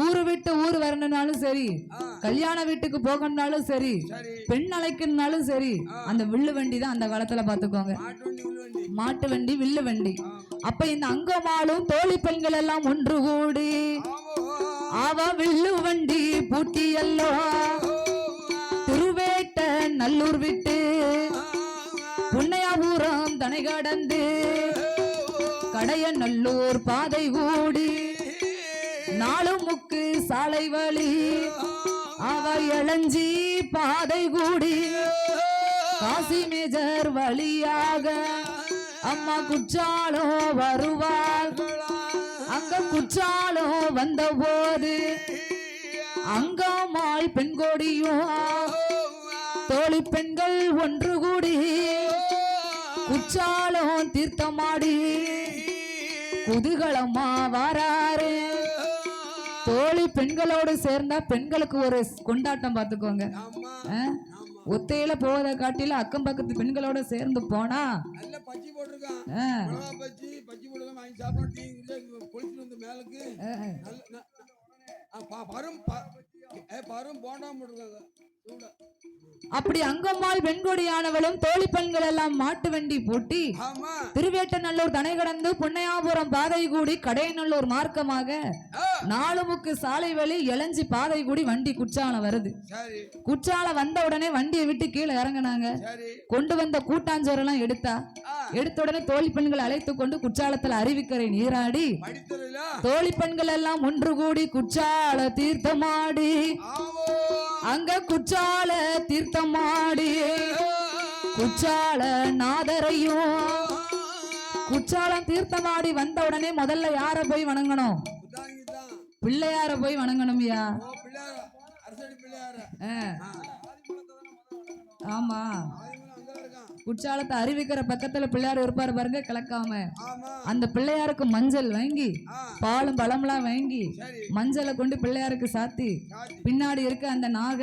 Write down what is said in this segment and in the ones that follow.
ஊரு விட்டு ஊர் வரணும்னாலும் சரி கல்யாண வீட்டுக்கு போகணும்னாலும் சரி பெண் அழைக்கணும்னாலும் சரி அந்த வில்லு வண்டி தான் அந்த காலத்துல பாத்துக்கோங்க மாட்டு வண்டி வில்லு வண்டி. அப்ப இந்த அங்கமாலும் தோழி பெண்கள் எல்லாம் ஒன்று கூடி அவ வில்லு வண்டி பூட்டியல்லோ திருவேட்ட நல்லூர் விட்டு புன்னையாபுரம் தனை கடந்து கடைய நல்லூர் பாதை கூடி நாளும் முக்கு சாலை வழி. அவ இளஞ்சி பாதை கூடி. காசி மேஜர் வழியாக அம்மா குற்றாலோ வருவாள். அங்க குற்றாலோ வந்த போது அங்கம்மாள் பெண் கொடியும் தோழி பெண்கள் ஒன்று கூடி குற்றாலம் தீர்த்தமாடி. குதூகலமா வாராரு. பெண்களோடு சேர்ந்தா பெண்களுக்கு ஒரு கொண்டாட்டம் பார்த்துக்கோங்க? ஒத்தையில போவதை காட்டில அக்கம் பக்கத்து பெண்களோட சேர்ந்து போனா மேலுக்கு. பரும் போட்டிருக்காங்க. அப்படி அங்கம்மாள் பெண்கொடியானவளும் தோழி பெண்கள் எல்லாம் மாட்டு வண்டி பூட்டி திருவேட்டநல்லூர் தனை கடந்து புன்னையாபுரம் பாதை கூடி கடையநல்லூர் மார்க்கமாக ஆ, நாலு முக்கு சாலை வழி இளஞ்சி பாதை கூடி வண்டி குற்றாலம் வருது. குற்றாலம் வந்த உடனே வண்டியை விட்டு கீழே இறங்குனாங்க. கொண்டு வந்த கூட்டாஞ்சோரெல்லாம் எடுத்தா. ஆ. எடுத்த உடனே தோழி பெண்கள் அழைத்து கொண்டு குற்றாலத்தில் அருவிக்கரை நீராடி தோழி பெண்கள் எல்லாம் ஒன்று கூடி குற்றால தீர்த்தமாடி அங்க குற்றால தீர்த்தமாடி. குற்றால நாதரையும் குற்றாலம் தீர்த்தமாடி வந்த உடனே முதல்ல யார போய் வணங்கணும்? பிள்ளையார போய் பிள்ளையார. ஆ, ஆமா. குற்றாலத்தை அறிவிக்கிற பக்கத்துல பிள்ளையார் இருப்பாரு பாருங்க கிளக்காம. அந்த பிள்ளையாருக்கு மஞ்சள் வாங்கி பாலும் பழம்லாம் வாங்கி மஞ்சளை கொண்டு பிள்ளையாருக்கு சாத்தி பின்னாடி இருக்க அந்த நாக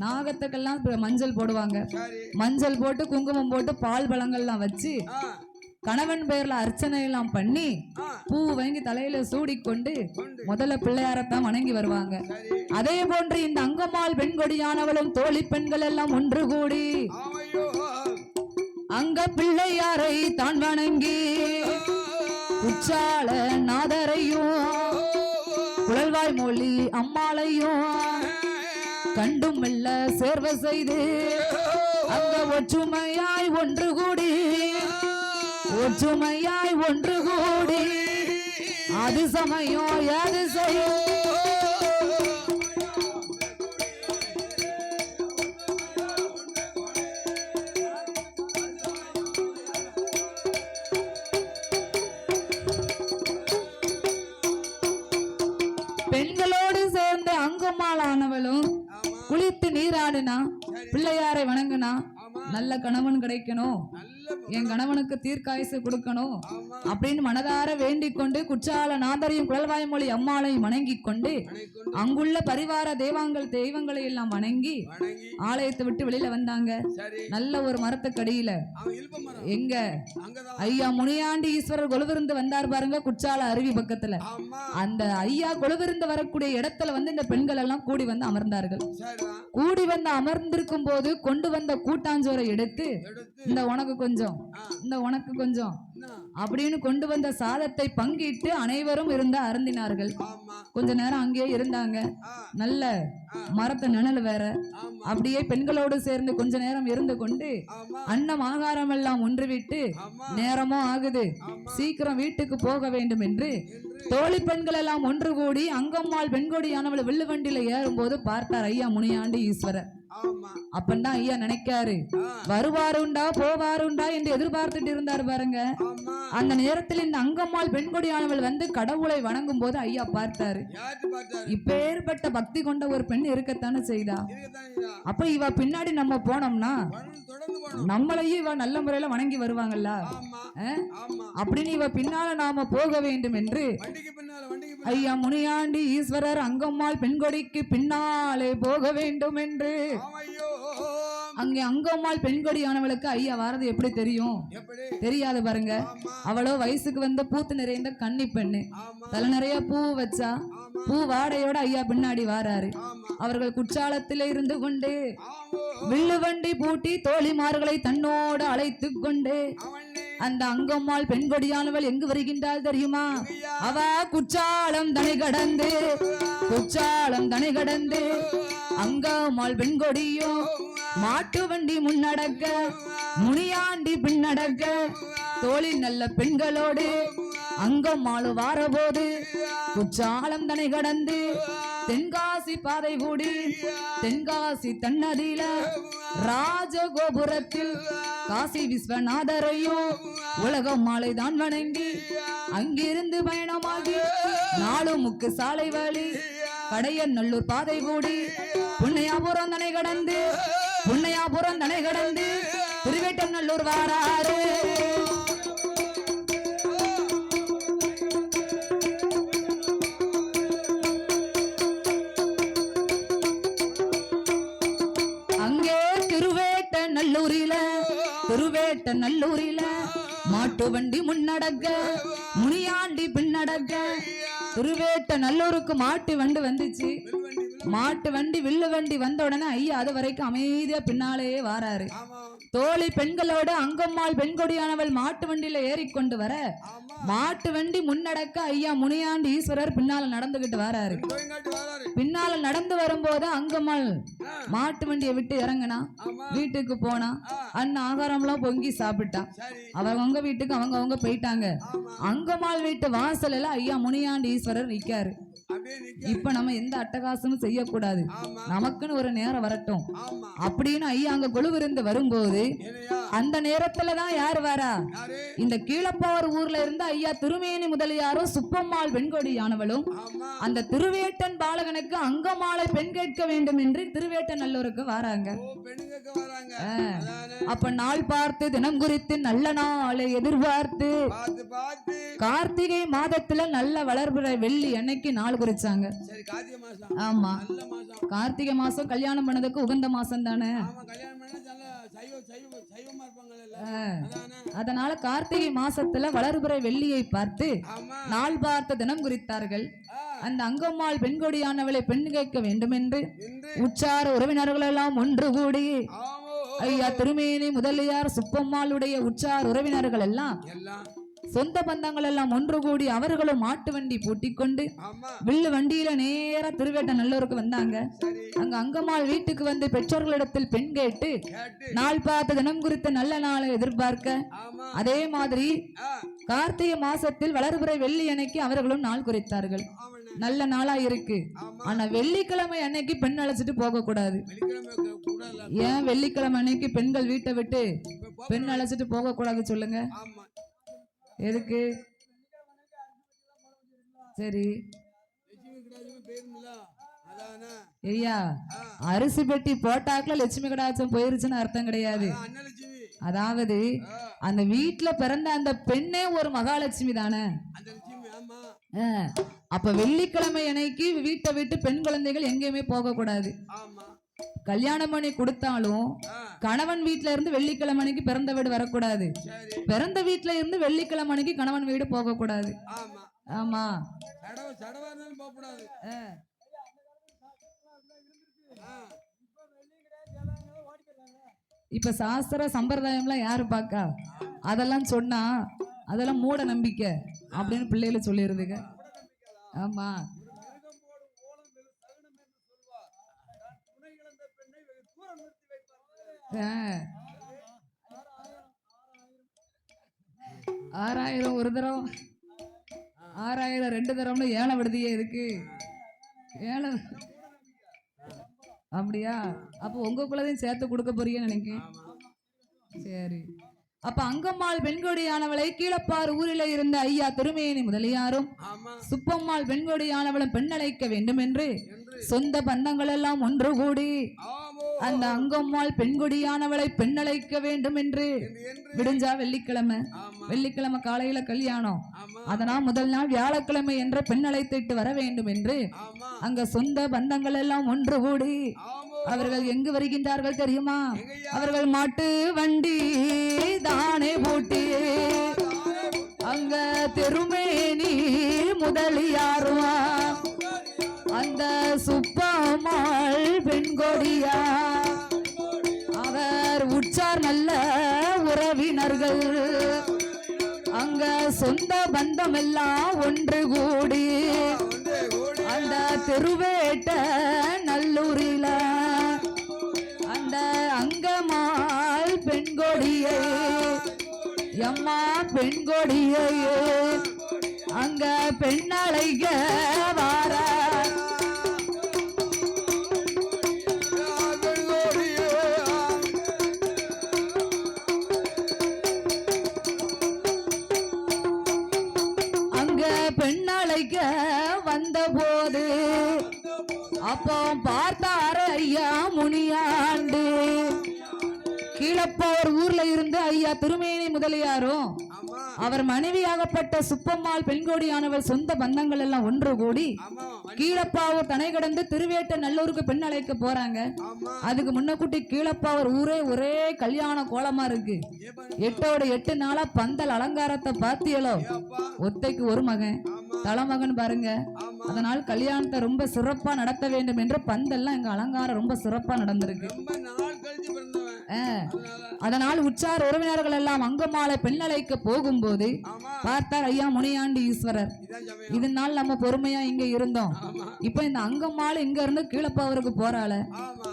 நாகத்துக்கெல்லாம் மஞ்சள் போடுவாங்க. மஞ்சள் போட்டு குங்குமம் போட்டு பால் பழங்கள்லாம் வச்சு கணவன் பேர்ல அர்ச்சனை எல்லாம் பண்ணி பூ வாங்கி தலையில சூடிக்கொண்டு கொண்டு முதல்ல பிள்ளையாரத்தான் வணங்கி வருவாங்க. அதே போன்று இந்த அங்கம்மாள் பெண்கொடியானவளும் தோழி பெண்கள் எல்லாம் ஒன்று கூடி அங்க பிள்ளையாரை தான் வணங்கி உச்சால நாதரையும் குழல்வாய் மொழி அம்மாளையும் கண்டும் மெல்ல சேர்வ செய்து அங்க ஒற்றுமையாய் ஒன்று கூடி ஒற்றுமையாய் ஒன்று கூடி அது சமயம் அது செய்யும் கணவன் கிடைக்கணும். என் கணவனுக்கு தீர்க்காயசு கொடுக்கணும் அப்படின்னு மனதார வேண்டிக் கொண்டு குற்றால நாதரையும் குழல்வாய்மொழி அம்மாளையும் வணங்கிக் கொண்டு அங்குள்ள பரிவார தெய்வங்கள் தெய்வங்களை எல்லாம் வணங்கி வணங்கி ஆலயத்தை விட்டு வெளியில வந்தாங்க. நல்ல ஒரு மரத்துக்கடியில எங்க? ஐயா முனியாண்டி ஈஸ்வரர் கொலுவிருந்து வந்தார் பாருங்க குற்றால அருவி பக்கத்துல. அந்த ஐயா கொலுவிருந்து வரக்கூடிய இடத்துல வந்து இந்த பெண்கள் எல்லாம் கூடி வந்து அமர்ந்தார்கள். கூடி வந்து அமர்ந்திருக்கும் போது கொண்டு வந்த கூட்டாஞ்சோரை எடுத்து. இந்த உனக்கு கொஞ்சம் ஆ. இந்த உனக்கு கொஞ்சம்? அப்படின்னு கொண்டு வந்த சாதத்தை பங்கிட்டு அனைவரும் இருந்து அருந்தினார்கள். கொஞ்ச நேரம் அங்கேயே இருந்தாங்க. நல்ல மரத்து நிழல் வேற. அப்படியே பெண்களோடு சேர்ந்து கொஞ்ச நேரம் இருந்து கொண்டு அன்னம் ஆகாரம் எல்லாம் ஒன்றுவிட்டு ஆமா. நேரமும் ஆகுது. சீக்கிரம் வீட்டுக்கு போக வேண்டும் என்று தோழி பெண்கள் எல்லாம் ஒன்று கூடி அங்கம்மாள் பெண்கொடியானவள் வில்லு வண்டியில ஏறும்போது பார்த்தார் ஐயா முனியாண்டி ஈஸ்வரர். ஆமா. அப்பந்தான் ஐயா நினைக்காரு வருவாருண்டா போவாருண்டா என்று எதிர்பார்த்துட்டு இருந்தார் பாருங்க. அந்த நேரத்தில் இந்த அங்கம்மாள் பெண்கொடியானவள் வந்து கடவுளை வணங்கும் போது ஐயா பார்த்தாரு. இப்பேற்பட்ட பக்தி கொண்ட ஒரு பெண் இருக்கத்தானே செய்தா? அப்ப இவ பின்னாடி நம்ம போனோம்னா நம்மளையும் இவ நல்ல முறையில வணங்கி வருவாங்கல்ல? அப்படின்னு இவ பின்னால நாம போக வேண்டும் என்று ஐயா முனியாண்டி ஈஸ்வரர் அங்கம்மாள் பெண்கொடிக்கு பின்னாலே போக வேண்டும் என்று. அங்கே அங்கம்மாள் பெண்கொடியானவளுக்கு ஐயா வாரது எப்படி தெரியும்? தெரியாது பாருங்க. அவளோ வயசுக்கு வந்த பூத்து நிறைந்த கன்னி பெண்ணு. தலை நிறைய பூ வச்சா பூ வாடையோட ஐயா பின்னாடி வாராரு. அவர்கள் குற்றாலத்திலே இருந்து கொண்டு வில்லு வண்டி பூட்டி தோழிமார்களை தன்னோடு அழைத்து கொண்டு அந்த அங்கம்மாள் பெண்கொடியானவள் எங்கு வருகின்றாள் தெரியுமா? அவ குற்றாலம் தனி கடந்து குற்றாலம் தனி கடந்து அங்கம்மாள் பெண்கொடியும் மாட்டு வண்டி முன்னடக்க முனியாண்டி பின்னடக்க தோழி நல்ல பெண்களோடு அங்கம்மாள் வாரபோது குற்றாலம் தனி கடந்து தென்காசி பாதை கூடி தென்காசி தன்னதியில ராஜகோபுரத்தில் காசி விஸ்வநாதரையும் உலக மாலை தான் வணங்கி அங்கிருந்து பயணமாகி நாலு முக்கு சாலை வழி கடையநல்லூர் பாதை கூடி புண்ணையாபுரம் தனை கடந்து புண்ணையாபுரம் தனை கடந்து திருவேட்டநல்லூர் வாராரு வண்டி முன்னடக்க முனியாண்டி பின்னடக்க. திருவேட்ட நல்லூருக்கு மாட்டு வண்டி வந்துச்சு. மாட்டு வண்டி வில்லு வண்டி வந்த உடனே ஐயா அது வரைக்கும் அமைதியா பின்னாலேயே வாராரு. தோழி பெண்களோட அங்கம்மாள் பெண்கொடியானவள் மாட்டு வண்டியில ஏறிக்கொண்டு வர மாட்டு வண்டி முன்னடக்க ஐயா முனியாண்டி ஈஸ்வரர் பின்னால நடந்துகிட்டு வராரு. பின்னால நடந்து வரும்போது அங்கம்மாள் மாட்டு வண்டியை விட்டு இறங்குனா வீட்டுக்கு போனா அண்ணன் ஆகாரம்லாம் பொங்கி சாப்பிட்டா. அவங்க வீட்டுக்கு அவங்க அவங்க போயிட்டாங்க. அங்கம்மாள் வீட்டு வாசல்ல ஐயா முனியாண்டி ஈஸ்வரர் நிக்காரு. இப்ப நம்ம எந்த அட்டகாசமும் செய்யக்கூடாது. நமக்குன்னு ஒரு நேரம் வரட்டும். அப்படின்னு ஐயா அங்க கொலுவிருந்து வரும்போது அந்த நேரத்துல தான் யார் வரா? இந்த கீழப்பாவர் ஊர்ல இருந்து ஐயா திருமேனி முதலியாரும் சுப்பம்மாள் பெண்கொடியானவளும் ஆமா. அந்த திருவேட்டன் பாலகனுக்கு அங்கமாலை பெண் கேட்க வேண்டும் என்று திருவேட்டன் நல்லூருக்கு வராங்க. அப்ப நாள் பார்த்து தினம் குறித்து நல்ல நாளை எதிர்பார்த்து பார்த்து பார்த்து. கார்த்திகை மாதத்துல நல்ல வளர்பிறை வெள்ளி அன்னைக்கு நாள் குறிச்சாங்க. கார்த்திகை மாசம். ஆமா. கார்த்திகை மாசம் கல்யாணம் பண்ணதுக்கு உகந்த மாசம் தானே அதனால கார்த்திகை மாசத்துல வளர்பிறை வெள்ளியை பார்த்து நாள் பார்த்த தினம் குறித்தார்கள். அந்த அங்கம்மாள் பெண்கொடியானவளை பெண் கேட்க வேண்டும் என்று உற்சார உறவினர்கள் எல்லாம் ஒன்று கூடி ஐயா திருமேனி முதலியார் சுப்பம்மாளுடைய உற்றார் உறவினர்கள் எல்லாம் சொந்த பந்தங்கள் எல்லாம் ஒன்று கூடி அவர்களும் மாட்டு வண்டி பூட்டிக் கொண்டு வில்லு வண்டியில நேரா திருவேட்ட நல்லூருக்கு வந்தாங்க. அங்க அங்கம்மாள் வீட்டுக்கு வந்து பெற்றோர்களிடத்தில் பெண் கேட்டு நாள் பார்த்த தினம் குறித்த நல்ல நாளை எதிர்பார்க்க அதே மாதிரி கார்த்திகை மாசத்தில் வளர்பிறை வெள்ளி அன்னைக்கு அவர்களும் நாள் குறித்தார்கள். நல்ல நாளா இருக்கு. ஆனா வெள்ளிக்கிழமை அன்னைக்கு பெண் அழைச்சிட்டு போக கூடாது. ஏன் வெள்ளிக்கிழமை அன்னைக்கு பெண்கள் வீட்டை விட்டு பெண் அழைச்சிட்டு போக கூடாது சொல்லுங்க. எதுக்கு? சரி. ஐயா அரிசி பெட்டி போட்டாக்குல லட்சுமி கடாச்சம் போயிருச்சுன்னு அர்த்தம் கிடையாது. அதாவது அந்த வீட்டுல பிறந்த அந்த பெண்ணே ஒரு மகாலட்சுமி தானே? ஆ, அப்ப வெள்ளிக்கிழமை அன்னைக்கு வீட்டை விட்டு பெண் குழந்தைகள் எங்கேயுமே போக கூடாது கல்யாணம் பண்ணி கொடுத்தாலும் கணவன் வீட்ல இருந்து வெள்ளிக்கிழமை அன்னைக்கு பிறந்த வீடு வரக்கூடாது. பிறந்த வீட்ல இருந்து வெள்ளிக்கிழமை அன்னைக்கு கணவன் வீடு போக கூடாது ஆமா. இப்ப சாஸ்திர சம்பிரதாயம்லாம் யாரு பாக்கா? அதெல்லாம் சொன்னா அதெல்லாம் மூட நம்பிக்கை அப்படின்னு பிள்ளைகளை சொல்லிடுதுங்க. ஆமா. ஆறாயிரம் ஒரு தரம். ஆறாயிரம் ரெண்டு தரம்னு ஏழை விடுதியே இருக்கு. ஏழை. அப்படியா? அப்போ உங்களுக்குள்ளதையும் சேர்த்து கொடுக்க போறீங்கன்னு நினைக்கிறேன். சரி. அப்ப அங்கம்மாள் பெண்கொடியானவளை கீழப்பார் ஊரில் இருந்த ஐயா திருமேனி முதலியாரும் சுப்பம்மாள் பெண்கொடியானவளும் பெண்ணழைக்க வேண்டும் என்று. சொந்த பந்தங்கள் எல்லாம் ஒன்று கூடி அந்த அங்கம்மாள் பெண்கொடியானவளை பெண்ணழைக்க வேண்டும் என்று விடிஞ்சா வெள்ளிக்கிழமை. வெள்ளிக்கிழமை காலையில கல்யாணம். அதனால் முதல் நாள் வியாழக்கிழமை என்ற பெண் அழைத்திட்டு வர வேண்டும் என்று அங்க சொந்த பந்தங்கள் எல்லாம் ஒன்று கூடி அவர்கள் எங்கு வருகின்றார்கள் தெரியுமா? அவர்கள் மாட்டு வண்டி தானே பூட்டி அங்க தெருமேனி முதலியாருவா? உதாரி சுப்பம்மாள் பெண்கொடியா? அவர் உற்றார் நல்ல உறவினர்கள். அங்க சொந்த பந்தம் எல்லாம் ஒன்றே கூடி அந்த தெருவேட்ட நல்லூரில பெண்கொடியே எம்மா பெண்கொடியே அங்க பெண்ணழைக வார. அங்க பெண்ணழைக்க வந்த போது அப்போ பார்த்தார ஐயா முனியாண்டு. கீழப்போர் ஊர்ல இருந்து ஐயா திருமேனி முதலியாரும் அவர் மனைவியாகப்பட்ட சுப்பம்மாள் பெண்கோடியானவர் சொந்த பந்தங்கள் எல்லாம் ஒன்று கூடி கீழப்பாவூர் தனை கடந்து திருவேட்ட நல்லூருக்கு பெண் அழைக்க போறாங்க. அதுக்கு முன்னக்கூட்டி கீழப்பாவூர் ஊரே ஒரே கல்யாண கோலமா இருக்கு. எட்டோட எட்டு நாளா பந்தல் அலங்காரத்தை பாத்தியலோ அப்பா ஒத்தைக்கு ஒரு மகன் தலைமகன் பாருங்க. அதனால் கல்யாணத்தை ரொம்ப சிறப்பா நடத்த வேண்டும் என்று பந்தல்லாம் எங்க அலங்காரம் ரொம்ப சிறப்பா நடந்திருக்கு. அதனால உற்றார் உறவினர்கள் எல்லாம் அங்கமாலை பெண்ணழைக்க போகும்போது பார்த்தார் ஐயா முனியாண்டி ஈஸ்வரர். இதான் சமயம். இது நாள் நம்ம பொறுமையா இங்க இருந்தோம். இப்ப இந்த அங்கம்மாள் இங்க இருந்து கீழப்பாவருக்கு போறாள.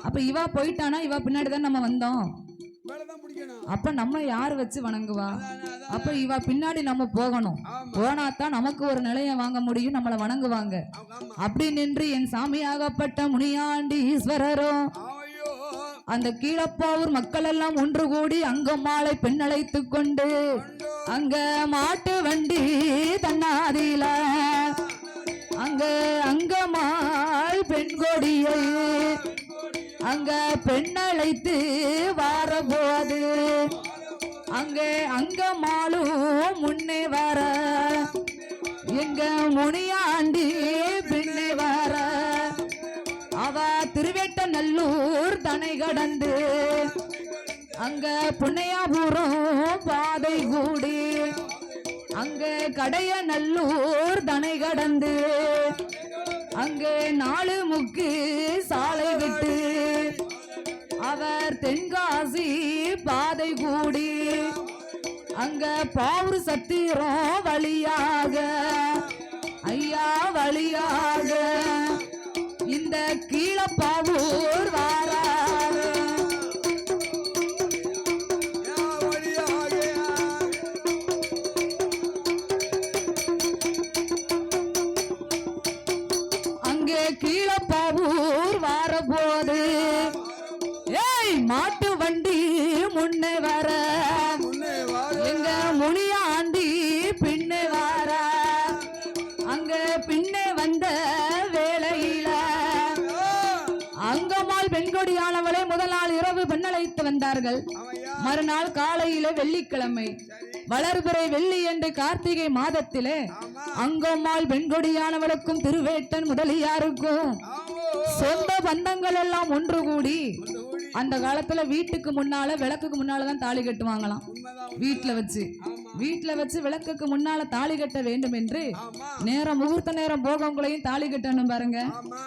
அப்ப இவா போயிட்டானா? இவா பின்னாடி தான் நம்ம வந்தோம். அப்ப நம்ம யார் வச்சு வணங்குவா. அப்ப இவா பின்னாடி நம்ம போகணும். ஆமா. போனாதான் நமக்கு ஒரு நிலையை வாங்க முடியும் நம்மள வணங்குவாங்க. அப்படி நின்று என் சாமியாகப்பட்ட முனியாண்டி ஈஸ்வரரும் அந்த கீழப்பாவூர் மக்கள் எல்லாம் ஒன்று கூடி அங்கம்மாளை பெண் அழைத்து கொண்டு அங்க மாட்டு வண்டி தன்னாதில. அங்க அங்கம்மாள் பெண் கொடியை அங்க பெண் அழைத்து வாரபோது. அங்கே அங்கம்மாளும் முன்னே வர. எங்க முனியாண்டி நல்லூர் தனை கடந்து அங்க புண்ணையாபுரம் பாதை கூடி அங்க கடைய நல்லூர் தனை கடந்து அங்கே நாலு முக்கு சாலை விட்டு அவர் தென்காசி பாதை கூடி அங்க பாவூர் சத்திரம் வழியாக ஐயா வழியாக இந்த கீழப்பாவூர் வாராரு. யா அங்கே கீழப்பாவூர் வாரபோது. ஏய் மாட்டு வண்டி முன்னே வர. பெண்ணழைத்து மறுநாள் காலையில வெள்ளிக்கிழமை. வளர்பிறை வெள்ளி என்று கார்த்திகை மாதத்திலே அங்கம்மாள் பெண்கொடியானவளுக்கும் திருவேட்டன் முதலியாருக்கும் சொந்த பந்தங்கள் எல்லாம் ஒன்று கூடி அந்த காலத்துல வீட்டுக்கு முன்னால விளக்குக்கு முன்னாலதான் தாலி கட்டுவாங்களாம். வீட்டுல வச்சு. வீட்டுல வச்சு விளக்குக்கு முன்னால தாலி கட்ட வேண்டும் என்று நேரம் முகூர்த்த நேரம் போகவங்களையும் தாலி கட்டணும் பாருங்க.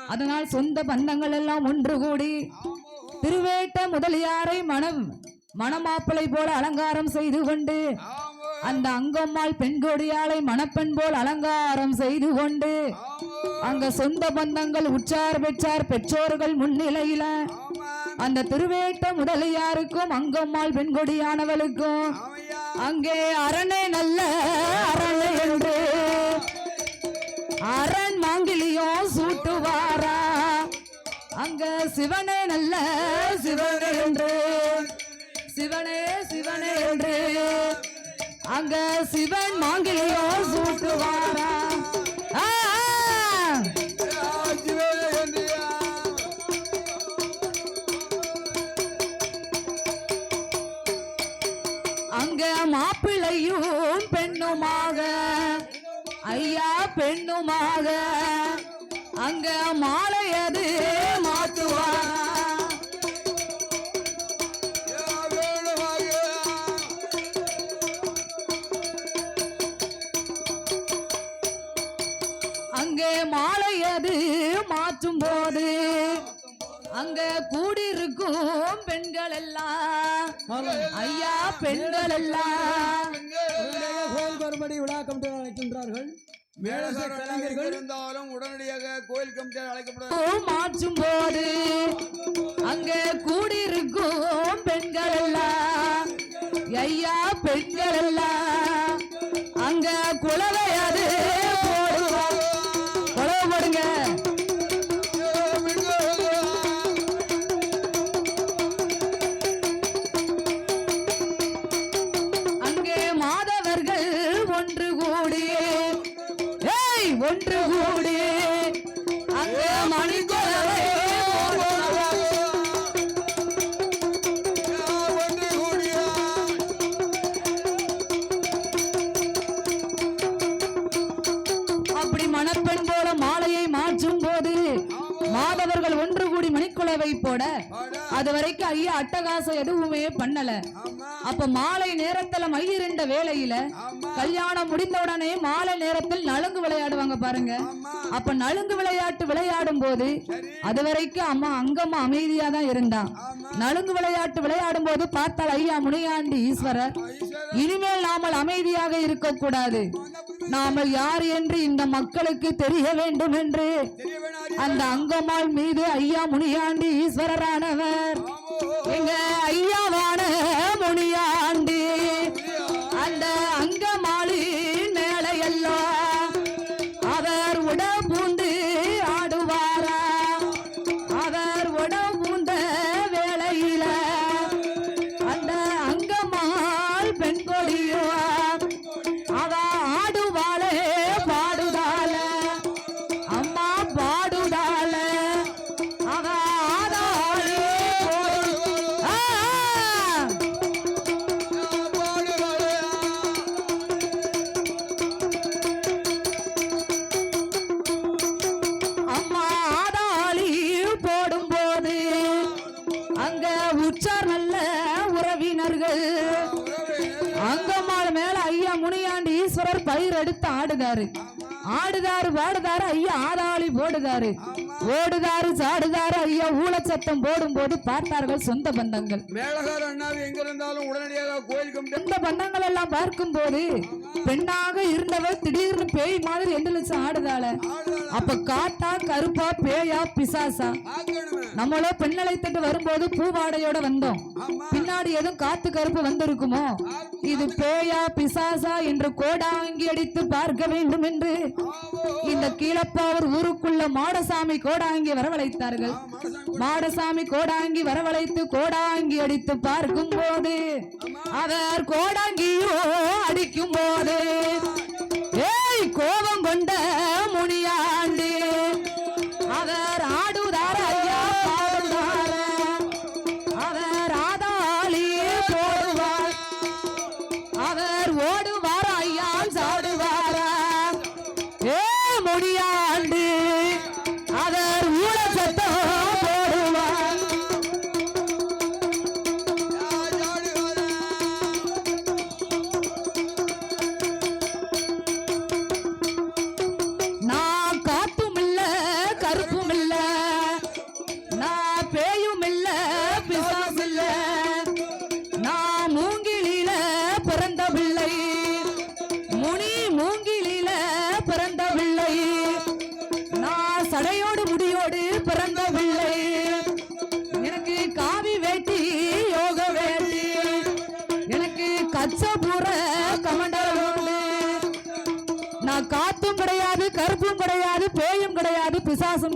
அதனால் சொந்த பந்தங்கள் எல்லாம் ஒன்று கூடி திருவேட்ட முதலியாரை மனம் மணமாப்பிளை போல அலங்காரம் செய்து கொண்டு அந்த அங்கம்மாள் பெண்கொடியாளை மணப்பெண் போல் அலங்காரம் செய்து கொண்டு அங்க சொந்த பந்தங்கள் உற்றார் பெற்றார் பெற்றோர்கள் முன்னிலையில அந்த திருவேட்ட முதலியாருக்கும் அங்கம்மாள் பெண்கொடியானவளுக்கும் அங்கே அரணே நல்ல அரணை என்று அரண் மாங்கிலியும் சூட்டுவாரா? அங்க சிவனே நல்ல சிவனே என்று. சிவனே சிவனே என்று. அங்க சிவன் மாங்கிலியோ சூட்டுவாரா. அங்க மாப்பிள்ளையும் பெண்ணுமாக. ஐயா பெண்ணுமாக. அங்க மாலையது அது யா அங்கே மாலையது அது மாற்றும் போது அங்க கூடியிருக்கும் பெண்கள் எல்லாம் ஐயா பெண்கள் எல்லாம் உடனடியாக விழா கமிட்டி அழைக்கின்றார்கள். இருந்தாலும் உடனடியாக கோயில் பூ மாற்றும் போது அங்க கூடியிருக்கும் பெண்கள் எல்லாம். ஐயா பெண்கள் எல்லாம். மாதவர்கள் ஒன்று கூடி மணிக்குலவை போட அது வரைக்கும் ஐயா அட்டகாசம் எதுவுமே பண்ணல. அப்ப மாலை நேரத்துல மையிருண்ட வேலையில கல்யாணம் முடிந்த உடனே மாலை நேரத்தில் நலுங்கு விளையாடுவாங்க பாருங்க. அப்ப நலுங்கு விளையாட்டு விளையாடும் போது அது வரைக்கும் அம்மா அங்கம்மா அமைதியா தான் இருந்தான் நலுங்கு விளையாட்டு விளையாடும் போது பார்த்தால் ஐயா முனியாண்டி ஈஸ்வரர். இனிமேல் நாமல் அமைதியாக இருக்கக்கூடாது. நாமல் யார் என்று இந்த மக்களுக்கு தெரிய வேண்டும் என்று. அந்த அங்கம்மாள் மீது ஐயா முனியாண்டி ஈஸ்வரரானவர் எங்க ஐயாவான முனியா ஆடுதாரு பாடுதாரு ஐயா ஆதாளி போடுதாரு ஓடுதாரு சாடுதாரு ஐயா ஊழச்சத்தம் போடும்போது பார்த்தார்கள் சொந்த பந்தங்கள். மேலகார அண்ணாவி எங்க இருந்தாலும் உடனடியாக கோயில் கமிட்டி சொந்த பந்தங்கள் எல்லாம் பார்க்கும்போது பெண்ணாக இருந்தவர் திடீர்னு பேய் மாதிரி எந்திரிச்சு ஆடுதாள. அப்ப காத்தா கருப்பா பேயா பிசாசா? நம்மளோ பெண்ணழைத்துட்டு வரும்போது பூவாடையோட வந்தோம். பின்னாடி எதுவும் காத்து கருப்பு வந்திருக்குமோ? இது பேயா பிசாசா என்று கோடாங்கி அடித்து பார்க்க வேண்டும் என்று. இந்த கீழப்பாவூர் ஊருக்குள்ள மாடசாமி கோடாங்கி வரவழைத்தார்கள். மாடசாமி கோடாங்கி வரவழைத்து கோடாங்கி அடித்து பார்க்கும் போது அவர் கோடாங்கியோ அடிக்கும் போது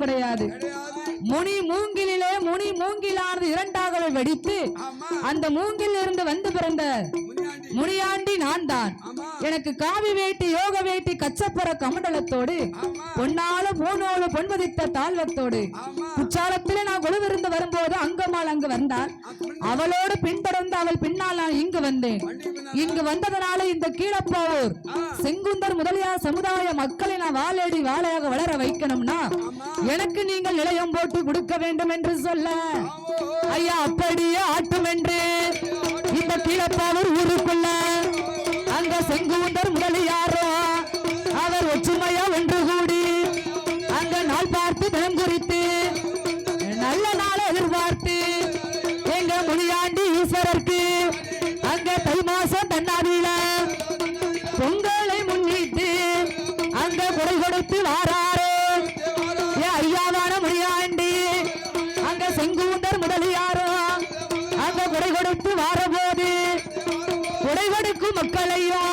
கிடையாது. முனி மூங்கிலிலே முனி மூங்கிலானது இரண்டாக வெடித்து அந்த மூங்கில் இருந்து வந்து பிறந்த முனியாண்டி நான் தான் எனக்கு காவி வேட்டி யோக வேட்டி கச்சப்பற கமண்டலத்தோடு பொன்னால பூனோடு பொன்பதித்த தாழ்வத்தோடு. குற்றாலத்திலே நான் கொலுவிருந்து வரும்போது அங்கம்மாள் அங்கு வந்தாள். அவளோடு பின்தொடர்ந்து அவள் பின்னால் நான் இங்கு வந்தேன். இங்கு வந்ததனால இந்த கீழப்பாவூர் செங்குந்தர் முதலியார் சமுதாய மக்களை நான் வாழேடி வாழையாக வளர வைக்கணும்னா எனக்கு நீங்கள் நிலையம் போட்டு கொடுக்க வேண்டும் என்று சொல்ல. ஐயா அப்படியே ஆட்டும் என்று இந்த கீழப்பாவூர் ஊருக்குள்ள செங்குண்டர் முதலியாரோ அவர் ஒற்றுமையா ஒன்று கூடி அந்த நாள் பார்த்து தினம் குறித்து நல்ல நாள் எதிர்பார்த்து எங்க முனியாண்டி ஈஸ்வரருக்கு அங்க தை மாசம் தன்னாதியில பொங்கலை முன்னிட்டு அங்க குரல் கொடுத்து வாராரு. ஏ ஐயாவான முனியாண்டி அங்க செங்குண்டர் முதலியாரோ அங்க குறை கொடுத்து வாரபோது குறை கொடுக்கும் மக்களையும்